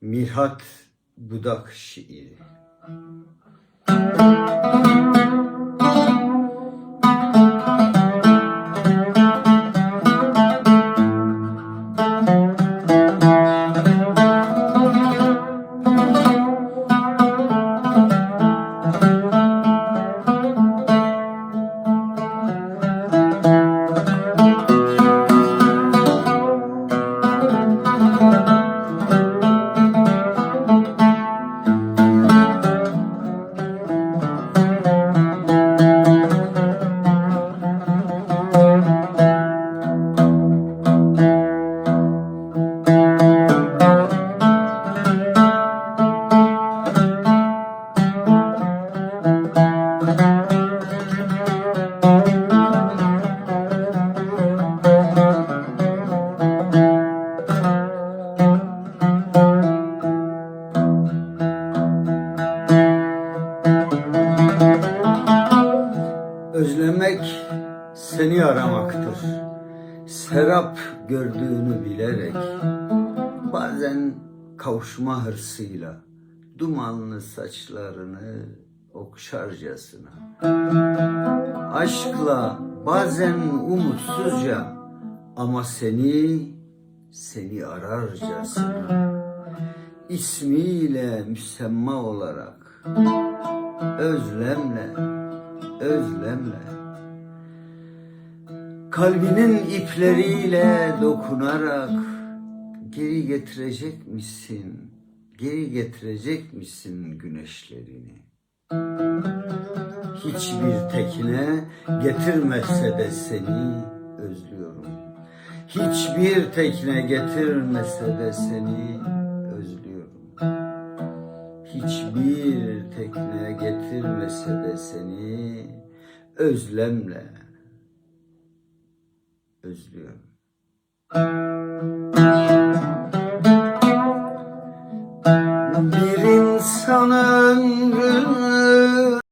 Mirhat Budak şiiri. Özlemek seni aramaktır. Serap gördüğünü bilerek bazen kavuşma hırsıyla dumanlı saçlarını okşarcasına. Aşkla bazen umutsuzca ama seni seni ararcasına. İsmiyle müsemma olarak özlemle özlemle kalbinin ipleriyle dokunarak geri getirecek misin? Geri getirecek misin güneşlerini? Hiçbir tekine getirmese de seni özlüyorum. Hiçbir tekne getirmese de seni. Hiçbir tekne getirmese de seni özlemle özlüyorum. Bir insanın